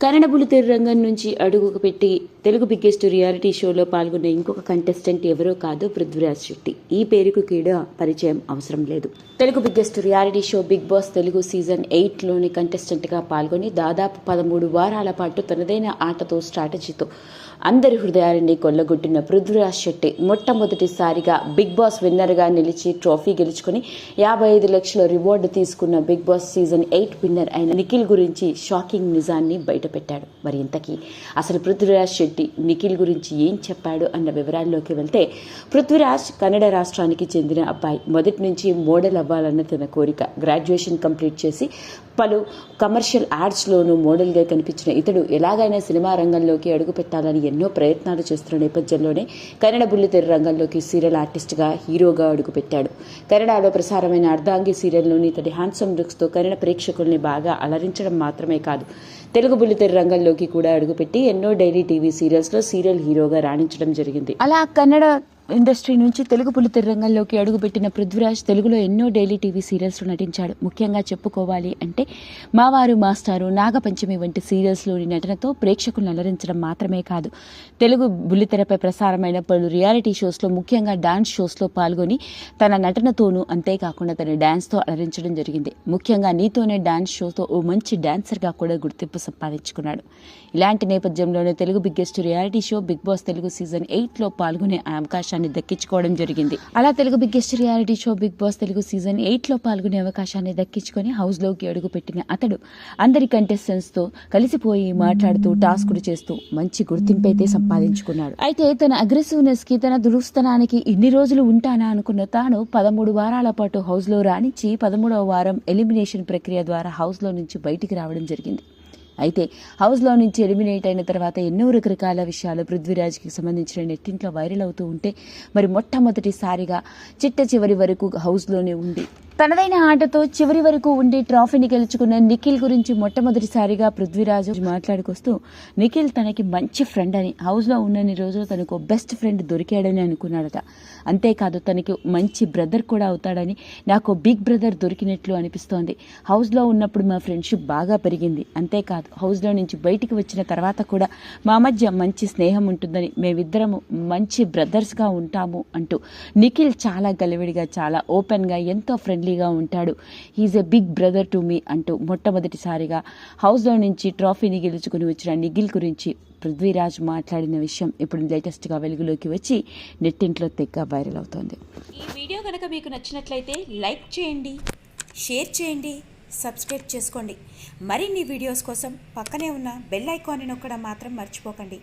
కన్నడ బుల్లితెర రంగం నుంచి అడుగుకు పెట్టి తెలుగు బిగ్గెస్ట్ రియాలిటీ షోలో పాల్గొన్న ఇంకొక కంటెస్టెంట్ ఎవరో కాదు పృథ్వీరాజ్ శెట్టి. ఈ పేరుకు కూడా పరిచయం అవసరం లేదు. Telugu biggest reality show big boss Telugu season ఎయిట్లోని కంటెస్టెంట్గా పాల్గొని దాదాపు పదమూడు వారాల పాటు తనదైన ఆటతో స్ట్రాటజీతో అందరి హృదయాలని కొల్లగొట్టిన పృథ్వీరాజ్ శెట్టి మొట్టమొదటిసారిగా బిగ్ బాస్ విన్నర్గా నిలిచి ట్రోఫీ గెలుచుకుని యాభై ఐదు లక్షల రివార్డు తీసుకున్న big boss season eight winner అయిన నిఖిల్ గురించి షాకింగ్ నిజాన్ని బయటపెట్టాడు. మరి ఇంతకీ అసలు పృథ్వీరాజ్ శెట్టి నిఖిల్ గురించి ఏం చెప్పాడు అన్న వివరాల్లోకి వెళ్తే పృథ్వీరాజ్ కన్నడ రాష్ట్రానికి చెందిన అబ్బాయి. మొదటి నుంచి మోడల్ అవ్వాలన్న తన కోరిక. గ్రాడ్యుయేషన్ కంప్లీట్ చేసి పలు కమర్షియల్ యాడ్స్లోనూ మోడల్గా కనిపించిన ఇతడు ఎలాగైనా సినిమా రంగంలోకి అడుగుపెట్టాలని ఎన్నో ప్రయత్నాలు చేస్తున్న నేపథ్యంలోనే కన్నడ బుల్లితెర రంగంలోకి సీరియల్ ఆర్టిస్ట్గా హీరోగా అడుగుపెట్టాడు కన్నడలో ప్రసారమైన అర్ధాంగి సీరియల్లోని ఇతడి హ్యాండ్సమ్ లుక్స్తో కన్నడ ప్రేక్షకుల్ని బాగా అలరించడం మాత్రమే కాదు తెలుగు బుల్లితెర రంగంలోకి కూడా అడుగుపెట్టి ఎన్నో డైలీ టీవీ సీరియల్స్లో సీరియల్ హీరోగా రాణించడం జరిగింది. అలా కన్నడ ఇండస్ట్రీ నుంచి తెలుగు పులితెర రంగంలోకి అడుగుపెట్టిన పృథ్వీరాజ్ తెలుగులో ఎన్నో డైలీ టీవీ సీరియల్స్లో నటించాడు. ముఖ్యంగా చెప్పుకోవాలి అంటే మావారు మాస్టారు నాగపంచమి వంటి సీరియల్స్లోని నటనతో ప్రేక్షకులను అలరించడం మాత్రమే కాదు. తెలుగు బుల్లితెరపై ప్రసారమైన పలు రియాలిటీ షోస్లో ముఖ్యంగా డాన్స్ షోస్లో పాల్గొని తన నటనతోనూ అంతేకాకుండా తన డాన్స్తో అలరించడం జరిగింది. ముఖ్యంగా నీతోనే డాన్స్ షోతో ఓ మంచి డాన్సర్గా కూడా గుర్తింపు సంపాదించుకున్నాడు. ఇలాంటి నేపథ్యంలోనే Telugu biggest reality show big boss Telugu season ఎయిట్లో పాల్గొనే అవకాశం అవకాశాన్ని దక్కించుకోవడం జరిగింది. అలా Telugu biggest reality show big boss Telugu season ఎయిట్లో పాల్గొనే అవకాశాన్ని దక్కించుకొని హౌస్లోకి అడుగుపెట్టిన అతడు అందరి కంటెస్టెంట్స్తో కలిసిపోయి మాట్లాడుతూ టాస్కులు చేస్తూ మంచి గుర్తింపు అయితే సంపాదించుకున్నాడు. అయితే తన అగ్రెసివ్నెస్కి తన దురుస్తనానికి ఇన్ని రోజులు ఉంటానా అనుకున్న తాను పదమూడు వారాల పాటు హౌస్లో రాణించి పదమూడవ వారం ఎలిమినేషన్ ప్రక్రియ ద్వారా హౌస్లో నుంచి బయటికి రావడం జరిగింది. అయితే హౌస్లో నుంచి ఎలిమినేట్ అయిన తర్వాత ఎన్నో రకరకాల విషయాలు పృథ్వీరాజ్కి సంబంధించిన నెట్టింట్లో వైరల్ అవుతూ ఉంటే మరి మొట్టమొదటిసారిగా చిట్ట చివరి వరకు హౌస్లోనే ఉండి తనదైన ఆటతో చివరి వరకు ఉండి ట్రాఫీని గెలుచుకున్న నిఖిల్ గురించి మొట్టమొదటిసారిగా పృథ్వీరాజు మాట్లాడుకొస్తూ నిఖిల్ తనకి మంచి ఫ్రెండ్ అని హౌస్లో ఉన్నన్ని రోజులు తనకు బెస్ట్ ఫ్రెండ్ దొరికాడని అనుకున్నాడట. అంతేకాదు తనకి మంచి బ్రదర్ కూడా అవుతాడని నాకు బిగ్ బ్రదర్ దొరికినట్లు అనిపిస్తోంది. హౌస్లో ఉన్నప్పుడు మా ఫ్రెండ్షిప్ బాగా పెరిగింది. అంతేకాదు హౌస్లో నుంచి బయటికి వచ్చిన తర్వాత కూడా మా మధ్య మంచి స్నేహం ఉంటుందని మేమిద్దరము మంచి బ్రదర్స్గా ఉంటాము అంటూ నిఖిల్ చాలా గలివిడిగా చాలా ఓపెన్గా ఎంతో ఫ్రెండ్లీగా ఉంటాడు. Is a big brother to me అంటూ మొట్టమొదటిసారిగా హౌస్లో నుంచి ట్రాఫీని గెలుచుకుని వచ్చిన నిఖిల్ గురించి పృథ్వీరాజ్ మాట్లాడిన విషయం ఇప్పుడు లేటెస్ట్గా వెలుగులోకి వచ్చి నెట్టింట్లో తెగ్గ వైరల్ అవుతోంది. ఈ వీడియో కనుక మీకు నచ్చినట్లయితే లైక్ చేయండి షేర్ చేయండి సబ్స్క్రైబ్ చేసుకోండి. మరిన్ని వీడియోస్ కోసం పక్కనే ఉన్న బెల్ ఐకాన్ని నొక్కడం మాత్రం మర్చిపోకండి.